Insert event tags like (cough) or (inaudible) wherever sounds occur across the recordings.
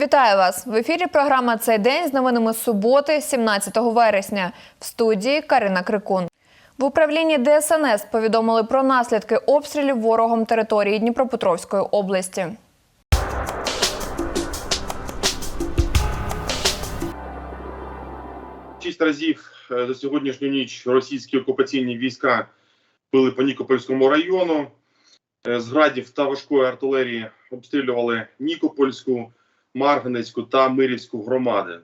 Вітаю вас в ефірі. Програма цей день з новинами суботи, 17 вересня. В студії Карина Крикун. В управлінні ДСНС повідомили про наслідки обстрілів ворогом території Дніпропетровської області. Шість разів е, за сьогоднішню ніч російські окупаційні війська били по Нікопольському району. Е, З градів та важкої артилерії обстрілювали Нікопольську, Марганецьку та Мирівську громади.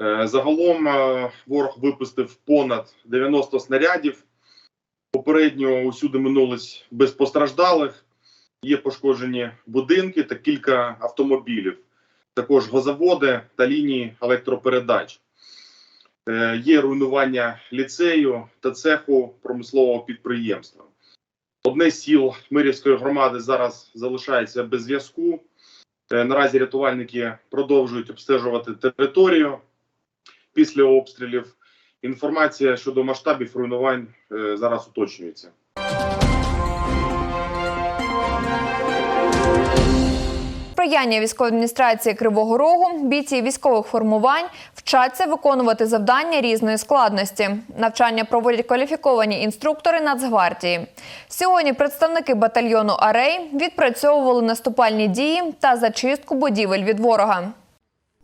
Е, Загалом е, ворог випустив понад 90 снарядів. Попередньо усюди минулись без постраждалих. Є пошкоджені будинки та кілька автомобілів, також газоводи та лінії електропередач. Е, Є руйнування ліцею та цеху промислового підприємства. Одне з сіл Мирівської громади зараз залишається без зв'язку. Е, Наразі рятувальники продовжують обстежувати територію після обстрілів. Інформація щодо масштабів руйнувань е, зараз уточнюється. Сприяння військової адміністрації Кривого Рогу бійці військових формувань вчаться виконувати завдання різної складності. Навчання проводять кваліфіковані інструктори Нацгвардії. Сьогодні представники батальйону Арей відпрацьовували наступальні дії та зачистку будівель від ворога.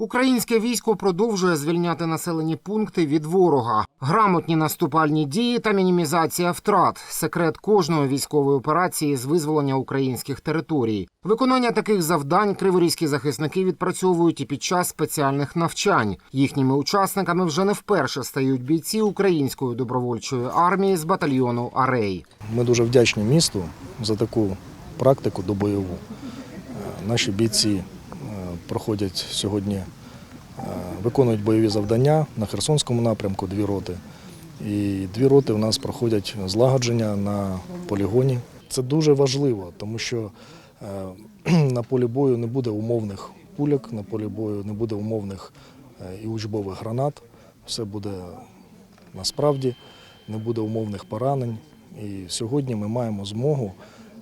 Українське військо продовжує звільняти населені пункти від ворога. Грамотні наступальні дії та мінімізація втрат секрет кожної військової операції з визволення українських територій. Виконання таких завдань криворізькі захисники відпрацьовують і під час спеціальних навчань. Їхніми учасниками вже не вперше стають бійці української добровольчої армії з батальйону Арей. Ми дуже вдячні місту за таку практику добойову. Наші бійці проходять сьогодні, е, виконують бойові завдання на Херсонському напрямку, дві роти. І дві роти у нас проходять злагодження на полігоні. Це дуже важливо, тому що е, (clears throat) на полі бою не буде умовних пуляк, на полі бою не буде умовних е, і учбових гранат. Все буде насправді, не буде умовних поранень. І сьогодні ми маємо змогу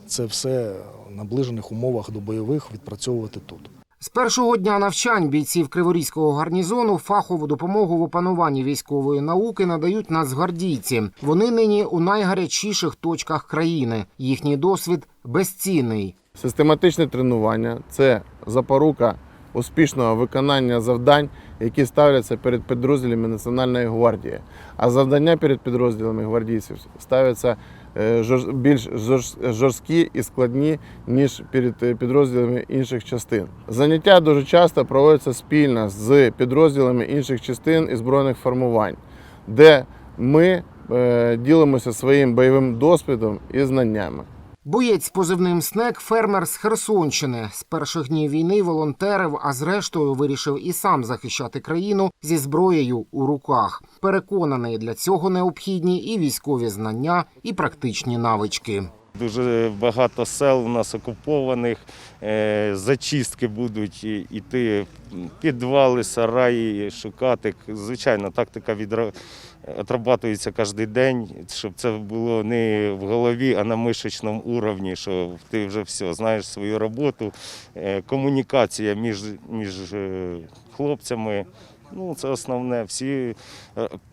це все в наближених умовах до бойових відпрацьовувати тут. З першого дня навчань бійців Криворізького гарнізону фахову допомогу в опануванні військової науки надають нацгвардійці. Вони нині у найгарячіших точках країни. Їхній досвід безцінний. Систематичне тренування це запорука успішного виконання завдань, які ставляться перед підрозділами Національної гвардії. А завдання перед підрозділами гвардійців ставляться більш жорст- жорсткі і складні, ніж перед е, підрозділами інших частин. Заняття дуже часто проводяться спільно з підрозділами інших частин і збройних формувань, де ми е, ділимося своїм бойовим досвідом і знаннями. Боєць з позивним снек фермер з Херсонщини. З перших днів війни волонтерив, а зрештою вирішив і сам захищати країну зі зброєю у руках. Переконаний, для цього необхідні і військові знання, і практичні навички. Дуже багато сел у нас окупованих, е, зачистки будуть іти, підвали, сараї шукати. Звичайно, тактика відра- отрабатується кожен день, щоб це було не в голові, а на мишечному уровні, що ти вже все, знаєш свою роботу, Е, комунікація між, між е, хлопцями. Ну, це основне. Всі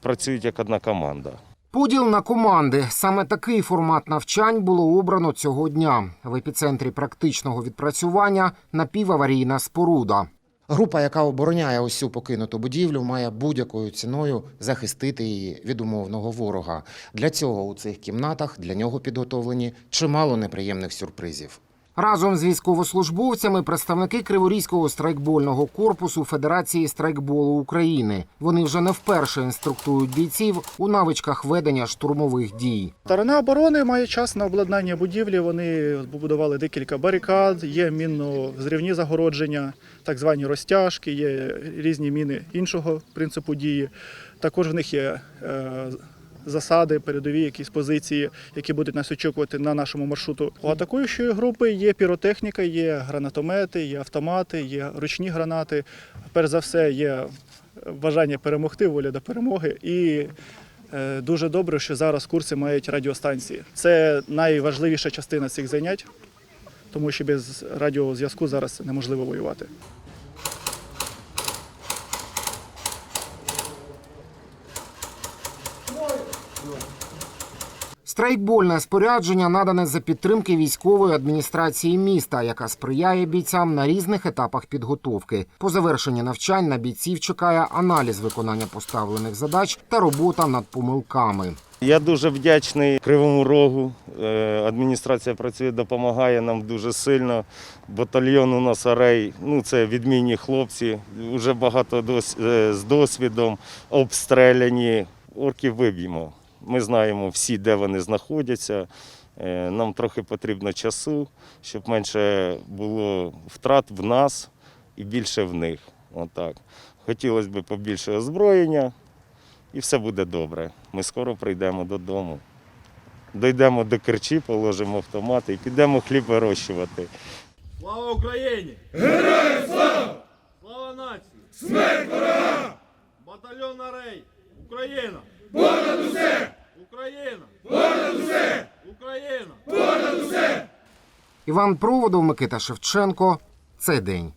працюють як одна команда. Поділ на команди саме такий формат навчань було обрано цього дня. В епіцентрі практичного відпрацювання напіваварійна споруда. Група, яка обороняє усю покинуту будівлю, має будь-якою ціною захистити її від умовного ворога. Для цього у цих кімнатах для нього підготовлені чимало неприємних сюрпризів. Разом з військовослужбовцями представники Криворізького страйкбольного корпусу Федерації страйкболу України. Вони вже не вперше інструктують бійців у навичках ведення штурмових дій. Сторона оборони має час на обладнання будівлі. Вони побудували декілька барикад, є мінно-взривні загородження, так звані розтяжки, є різні міни іншого принципу дії. Також в них є е, засади, передові якісь позиції, які будуть нас очікувати на нашому маршруту. У атакуючої групи є піротехніка, є гранатомети, є автомати, є ручні гранати. Перш за все, є бажання перемогти, воля до перемоги і Е, Дуже добре, що зараз курси мають радіостанції. Це найважливіша частина цих занять, тому що без радіозв'язку зараз неможливо воювати. Страйкбольне спорядження надане за підтримки військової адміністрації міста, яка сприяє бійцям на різних етапах підготовки. По завершенні навчань на бійців чекає аналіз виконання поставлених задач та робота над помилками. Я дуже вдячний Кривому Рогу. Е, Адміністрація працює, допомагає нам дуже сильно. Батальйон у нас Арей, ну це відмінні хлопці, вже багато е, з досвідом, обстріляні. Орків виб'ємо. Ми знаємо всі, де вони знаходяться. Е, Нам трохи потрібно часу, щоб менше було втрат в нас і більше в них. Отак. Хотілося б побільше озброєння, і все буде добре. Ми скоро прийдемо додому. Дійдемо до Керчі, положимо автомати і підемо хліб вирощувати. Слава Україні! Героям слава! Слава нації! Смерть ворогам! Батальйон Арей! Україна! Понад усе! Україна! Понад усе! Україна! Іван Проводов, Микита Шевченко. Цей день.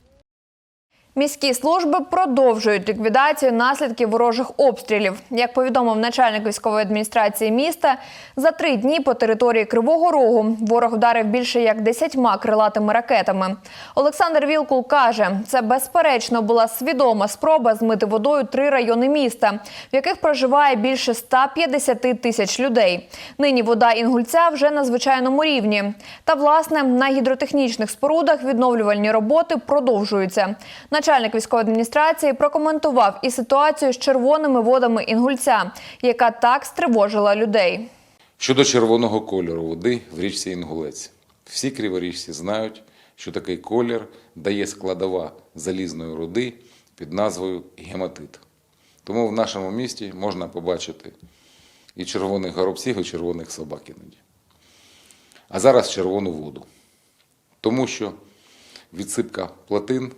Міські служби продовжують ліквідацію наслідків ворожих обстрілів. Як повідомив начальник військової адміністрації міста, за три дні по території Кривого Рогу ворог вдарив більше як десятьма крилатими ракетами. Олександр Вілкул каже, це безперечно була свідома спроба змити водою три райони міста, в яких проживає більше 150 тисяч людей. Нині вода Інгульця вже на звичайному рівні. Та власне на гідротехнічних спорудах відновлювальні роботи продовжуються. Начальник військової адміністрації прокоментував і ситуацію з червоними водами Інгульця, яка так стривожила людей. Щодо червоного кольору води в річці Інгулець. Всі криворіжці знають, що такий колір дає складова залізної руди під назвою гематит. Тому в нашому місті можна побачити і червоних горобців, і червоних собак іноді. А зараз червону воду. Тому що відсипка плотин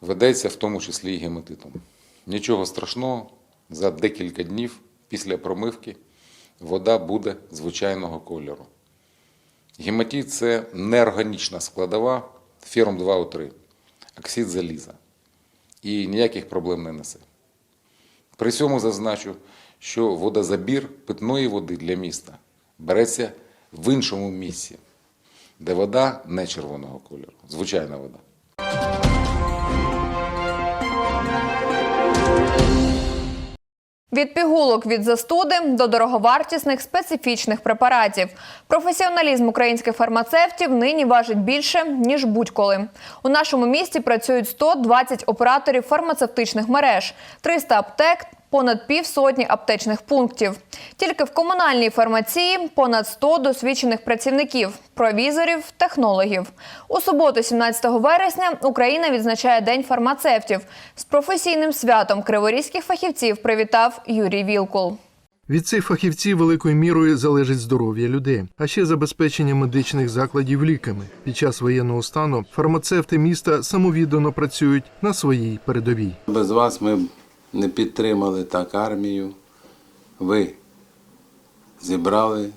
ведеться в тому числі і гематитом. Нічого страшного, за декілька днів після промивки вода буде звичайного кольору. Гематит – це неорганічна складова ферум 2О3, оксид заліза. І ніяких проблем не несе. При цьому зазначу, що водозабір питної води для міста береться в іншому місці, де вода не червоного кольору, звичайна вода. Від пігулок від застуди до дороговартісних специфічних препаратів. Професіоналізм українських фармацевтів нині важить більше ніж будь-коли. У нашому місті працюють 120 операторів фармацевтичних мереж, 300 аптек. Понад півсотні аптечних пунктів. Тільки в комунальній фармації понад 100 досвідчених працівників, провізорів, технологів. У суботу, 17 вересня, Україна відзначає День фармацевтів. З професійним святом криворізьких фахівців привітав Юрій Вілкул. Від цих фахівців великою мірою залежить здоров'я людей, а ще забезпечення медичних закладів ліками. Під час воєнного стану фармацевти міста самовіддано працюють на своїй передовій. Без вас ми не підтримали так армію. Ви зібрали,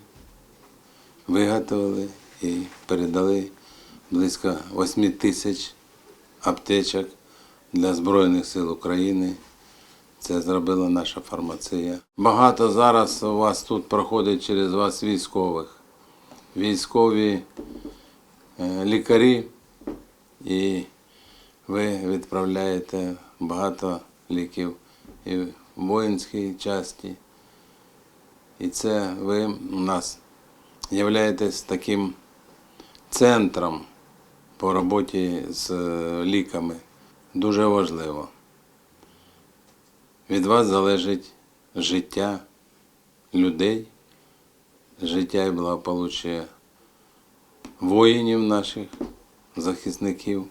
виготовили і передали близько 8 тисяч аптечок для Збройних сил України. Це зробила наша фармація. Багато зараз у вас тут проходить через вас військових. Військові е, лікарі, і ви відправляєте багато ліків і в воїнській часті. І це ви у нас являєтесь таким центром по роботі з е, ліками. Дуже важливо. Від вас залежить життя людей, життя і благополуччя воїнів наших, захисників.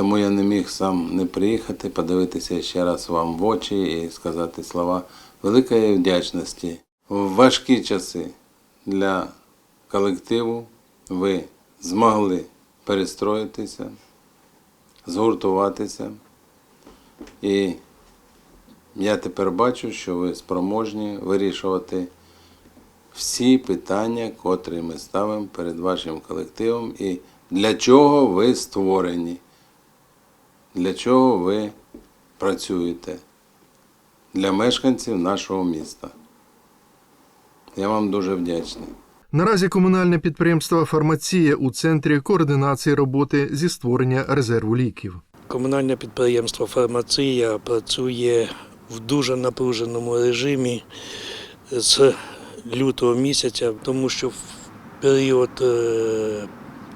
Тому я не міг сам не приїхати, подивитися ще раз вам в очі і сказати слова великої вдячності. В важкі часи для колективу ви змогли перестроїтися, згуртуватися. І я тепер бачу, що ви спроможні вирішувати всі питання, котрі ми ставимо перед вашим колективом, і для чого ви створені, для чого ви працюєте для мешканців нашого міста. Я вам дуже вдячний. Наразі комунальне підприємство Фармація у центрі координації роботи зі створення резерву ліків. Комунальне підприємство Фармація працює в дуже напруженому режимі з лютого місяця, тому що в період е,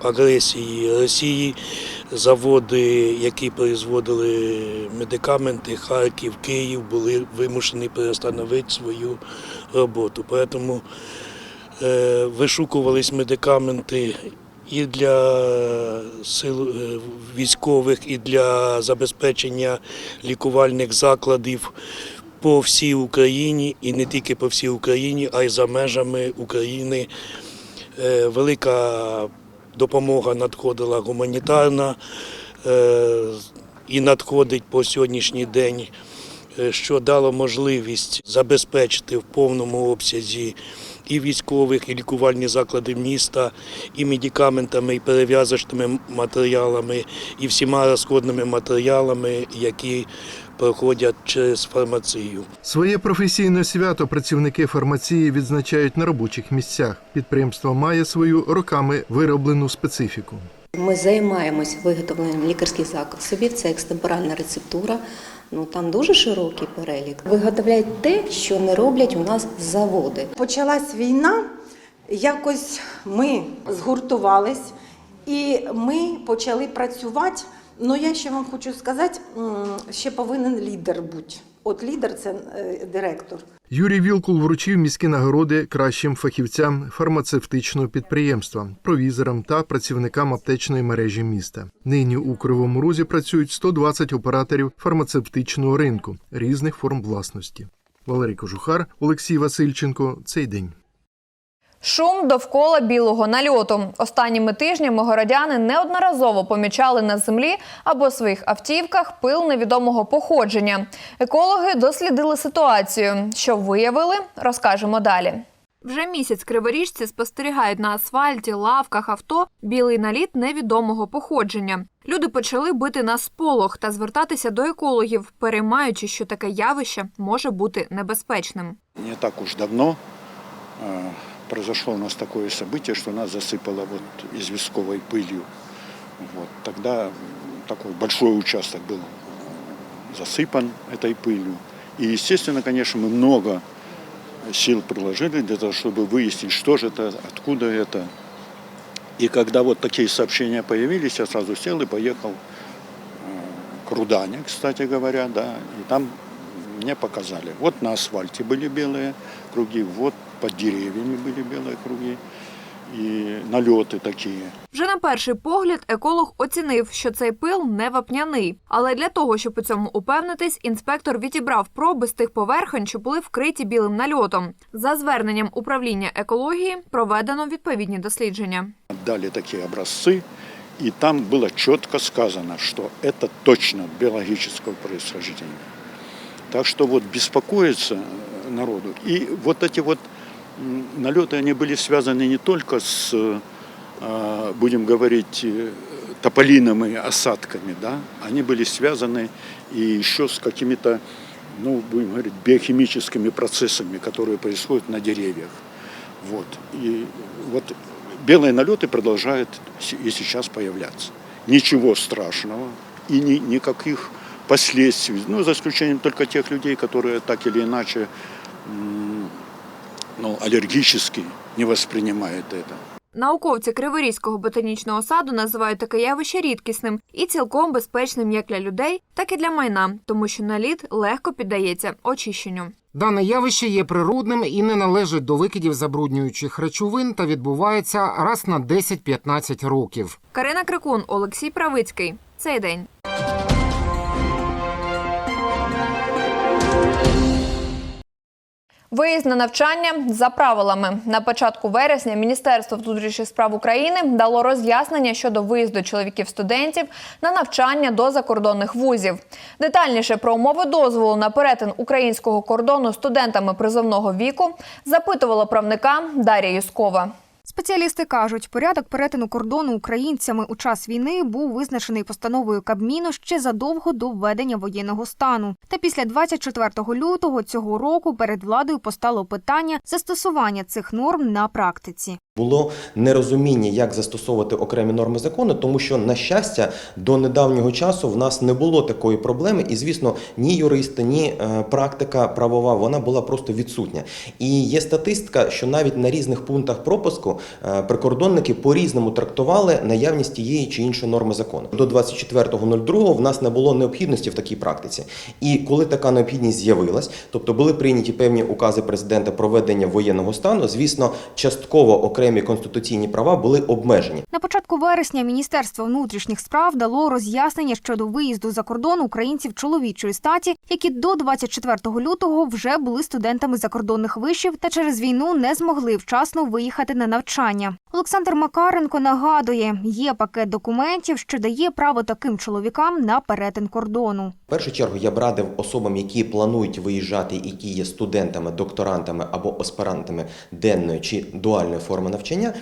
агресії Росії заводи, які производили медикаменти, Харків, Київ, були вимушені перестановити свою роботу. Тому е, вишукувались медикаменти і для сил е, військових, і для забезпечення лікувальних закладів по всій Україні, і не тільки по всій Україні, а й за межами України. Е, Велика допомога надходила гуманітарна е, і надходить по сьогоднішній день, е, що дало можливість забезпечити в повному обсязі і військових, і лікувальні заклади міста, і медикаментами, і перев'язочними матеріалами, і всіма розходними матеріалами, які проходять через фармацію. Своє професійне свято працівники фармації відзначають на робочих місцях. Підприємство має свою роками вироблену специфіку. Ми займаємось виготовленням лікарських засобів, це екстемпоральна рецептура. Ну там дуже широкий перелік. Виготовляють те, що не роблять у нас заводи. Почалась війна, якось ми згуртувались і ми почали працювати. Ну я ще вам хочу сказати, ще повинен лідер бути. От лідер це е, директор. Юрій Вілкул вручив міські нагороди кращим фахівцям фармацевтичного підприємства, провізорам та працівникам аптечної мережі міста. Нині у Кривому Розі працюють 120 операторів фармацевтичного ринку різних форм власності. Валерій Кожухар, Олексій Васильченко. Цей день. Шум довкола білого нальоту. Останніми тижнями городяни неодноразово помічали на землі або своїх автівках пил невідомого походження. Екологи дослідили ситуацію. Що виявили, розкажемо далі. Вже місяць криворіжці спостерігають на асфальті, лавках авто білий наліт невідомого походження. Люди почали бити на сполох та звертатися до екологів, переймаючи, що таке явище може бути небезпечним. Не так уж давно э, произошло у нас такое событие, что нас засыпало вот известковой пылью. Вот. Тогда такой большой участок был засыпан этой пылью. И, естественно, конечно, мы много сил приложили для того, чтобы выяснить, что же это, откуда это. И когда вот такие сообщения появились, я сразу сел и поехал э, к Рудане, кстати говоря, да, и там мне показали. Вот на асфальте были белые круги, вот под деревьями были белые круги и налеты такие. Вже на перший погляд еколог оцінив, що цей пил не вапняний. Але для того, щоб у цьому упевнитись, інспектор відібрав проби з тих поверхонь, що були вкриті білим нальотом. За зверненням управління екології проведено відповідні дослідження. Отдали такие образцы, и там было четко сказано, что это точно биологического происхождения. Так что вот беспокоиться э, народу. И вот эти вот м, налеты, они были связаны не только с, э, будем говорить, э, тополиными осадками, да, они были связаны и еще с какими-то, ну, будем говорить, биохимическими процессами, которые происходят на деревьях. Вот. И вот белые налеты продолжают и сейчас появляться. Ничего страшного и ни, никаких последствий, ну, за исключением только тех людей, которые так или иначе м, ну, аллергически не воспринимают это. Науковці Криворізького ботанічного саду називають таке явище рідкісним і цілком безпечним як для людей, так і для майна, тому що наліт легко піддається очищенню. Дане явище є природним і не належить до викидів забруднюючих речовин та відбувається раз на 10-15 років. Карина Крикун, Олексій Правицький. Цей день. Виїзд на навчання за правилами на початку вересня Міністерство внутрішніх справ України дало роз'яснення щодо виїзду чоловіків-студентів на навчання до закордонних вузів. Детальніше про умови дозволу на перетин українського кордону студентами призовного віку запитувала правника Дар'я Юскова. Спеціалісти кажуть, порядок перетину кордону українцями у час війни був визначений постановою Кабміну ще задовго до введення воєнного стану. Та після 24 лютого цього року перед владою постало питання застосування цих норм на практиці. Було нерозуміння, як застосовувати окремі норми закону, тому що, на щастя, до недавнього часу в нас не було такої проблеми, і звісно, ні юристи, ні е, практика правова вона була просто відсутня. І є статистика, що навіть на різних пунктах пропуску е, прикордонники по-різному трактували наявність тієї чи іншої норми закону. До 24.02 в нас не було необхідності в такій практиці. І коли така необхідність з'явилась, тобто були прийняті певні укази президента про введення воєнного стану, звісно, частково окремі конституційні права були обмежені. На початку вересня Міністерство внутрішніх справ дало роз'яснення щодо виїзду за кордон українців чоловічої статі, які до 24 лютого вже були студентами закордонних вишів та через війну не змогли вчасно виїхати на навчання. Олександр Макаренко нагадує, є пакет документів, що дає право таким чоловікам на перетин кордону. В першу чергу я б радив особам, які планують виїжджати, які є студентами, докторантами або аспірантами денної чи дуальної форми навчання,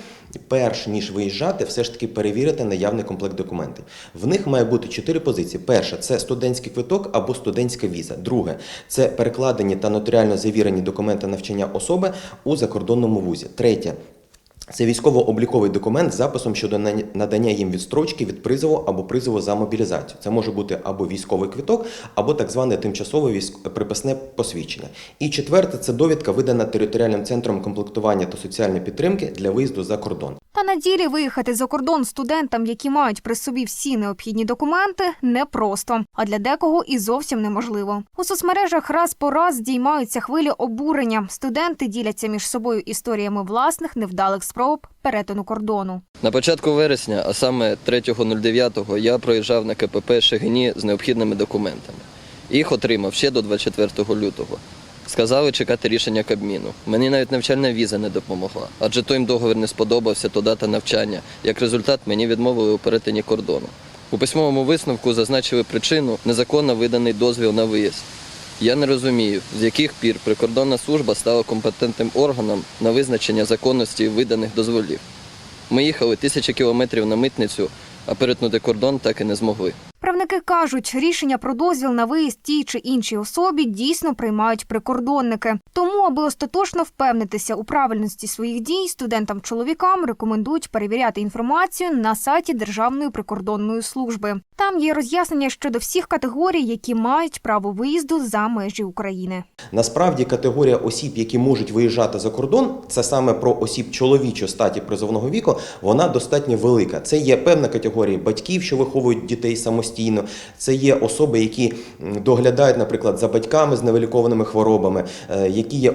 перш ніж виїжджати, все ж таки перевірити наявний комплект документів. В них має бути чотири позиції: перше це студентський квиток або студентська віза. Друге це перекладені та нотаріально завірені документи навчання особи у закордонному вузі. Третє. Це військово-обліковий документ з записом щодо на- надання їм відстрочки від призову або призову за мобілізацію. Це може бути або військовий квиток, або так зване тимчасове приписне посвідчення. І четверте це довідка, видана територіальним центром комплектування та соціальної підтримки для виїзду за кордон. Та на ділі виїхати за кордон студентам, які мають при собі всі необхідні документи, непросто, а для декого і зовсім неможливо. У соцмережах раз по раз здіймаються хвилі обурення. Студенти діляться між собою історіями власних невдалих спроб перетину кордону. На початку вересня, а саме 3.09, я проїжджав на КПП Шегині з необхідними документами. Їх отримав ще до 24 лютого. Сказали чекати рішення Кабміну. Мені навіть навчальна віза не допомогла, адже той їм договір не сподобався, то дата навчання. Як результат, мені відмовили у перетині кордону. У письмовому висновку зазначили причину незаконно виданий дозвіл на виїзд. Я не розумію, з яких пір прикордонна служба стала компетентним органом на визначення законності виданих дозволів. Ми їхали тисячі кілометрів на митницю, а перетнути кордон так і не змогли. Правники кажуть, рішення про дозвіл на виїзд тій чи іншій особі дійсно приймають прикордонники. Тому, аби остаточно впевнитися у правильності своїх дій, студентам-чоловікам рекомендують перевіряти інформацію на сайті Державної прикордонної служби. Там є роз'яснення щодо всіх категорій, які мають право виїзду за межі України. Насправді категорія осіб, які можуть виїжджати за кордон, це саме про осіб чоловічої статі призовного віку, вона достатньо велика. Це є певна категорія батьків, що виховують дітей самостійно. Це є особи, які доглядають, наприклад, за батьками з невилікованими хворобами, е, які є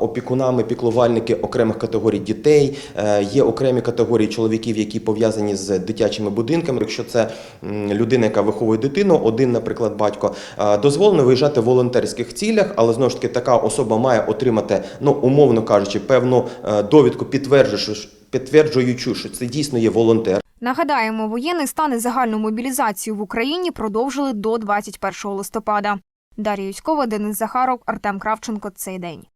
опікунами, піклувальники окремих категорій дітей. Е, Є окремі категорії чоловіків, які пов'язані з дитячими будинками. Якщо це людина, яка виховує дитину, один, наприклад, батько, е, дозволено виїжджати в волонтерських цілях, але знову ж таки така особа має отримати, ну умовно кажучи, певну довідку, підтверджуючи, підтверджуючи, що це дійсно є волонтер. Нагадаємо, воєнний стан і загальну мобілізацію в Україні продовжили до 21 листопада. Дар'я Юськова, Денис Захаров, Артем Кравченко. Цей день.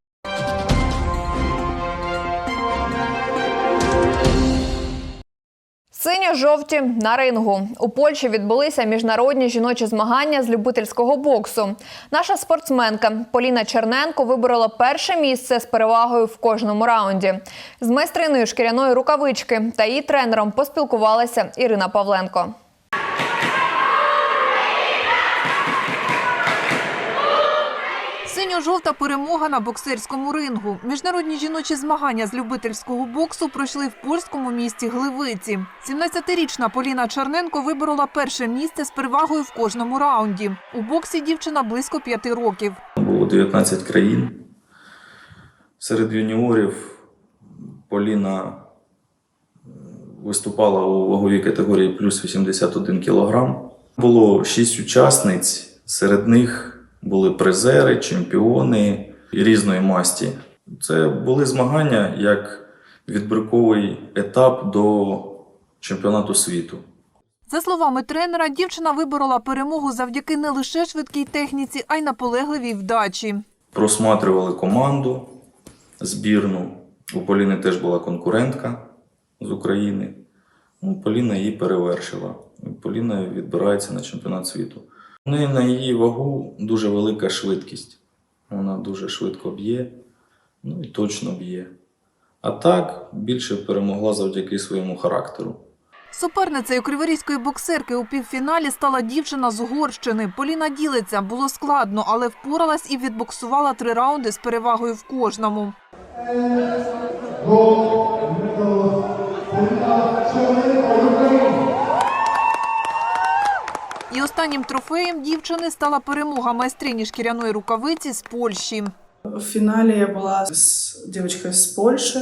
Синьо-жовті на рингу у Польщі відбулися міжнародні жіночі змагання з любительського боксу. Наша спортсменка Поліна Черненко виборола перше місце з перевагою в кожному раунді. З майстриною шкіряної рукавички та її тренером поспілкувалася Ірина Павленко. Синьо-жовта перемога на боксерському рингу. Міжнародні жіночі змагання з любительського боксу пройшли в польському місті Гливиці. 17-річна Поліна Черненко виборола перше місце з перевагою в кожному раунді. У боксі дівчина близько п'яти років. Було 19 країн. Серед юніорів Поліна виступала у ваговій категорії плюс 81 кг. Було 6 учасниць, серед них були призери, чемпіони різної масті. Це були змагання як відбірковий етап до чемпіонату світу. За словами тренера, дівчина виборола перемогу завдяки не лише швидкій техніці, а й наполегливій вдачі. Просматривали команду, збірну. У Поліни теж була конкурентка. з України. Ну, Поліна її перевершила. Поліна відбирається на чемпіонат світу. У неї на її вагу дуже велика швидкість. Вона дуже швидко б'є, ну і точно б'є. А так більше перемогла завдяки своєму характеру. Суперницею криворізької боксерки у півфіналі стала дівчина з Угорщини. Поліна ділиться, було складно, але впоралась і відбоксувала три раунди з перевагою в кожному. І останнім трофеєм дівчини стала перемога майстрині шкіряної рукавиці з Польщі. В финале я была с девочкой с Польши.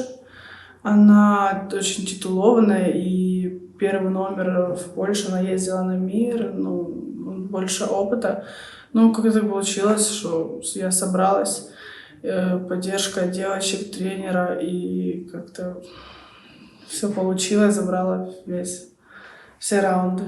Она очень титулованная, и первый номер в Польше она ездила на мир, ну, больше опыта. Ну, как это получилось, что я собралась, э, поддержка девочек, тренера, и как-то все получилось, забрала весь, все раунды.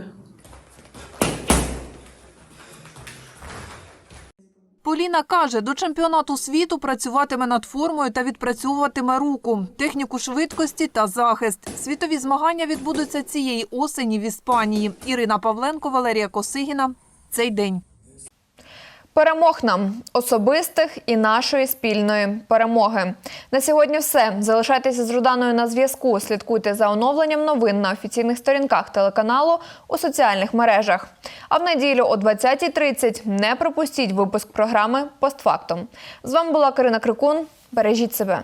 Поліна каже, до чемпіонату світу працюватиме над формою та відпрацьовуватиме руку, техніку швидкості та захист. Світові змагання відбудуться цієї осені в Іспанії. Ірина Павленко, Валерія Косигіна. Цей день. Перемог нам особистих і нашої спільної перемоги. На сьогодні все. Залишайтеся з Руданою на зв'язку. Слідкуйте за оновленням новин на офіційних сторінках телеканалу у соціальних мережах. А в неділю о 20.30 не пропустіть випуск програми Постфактум. З вами була Карина Крикун. Бережіть себе.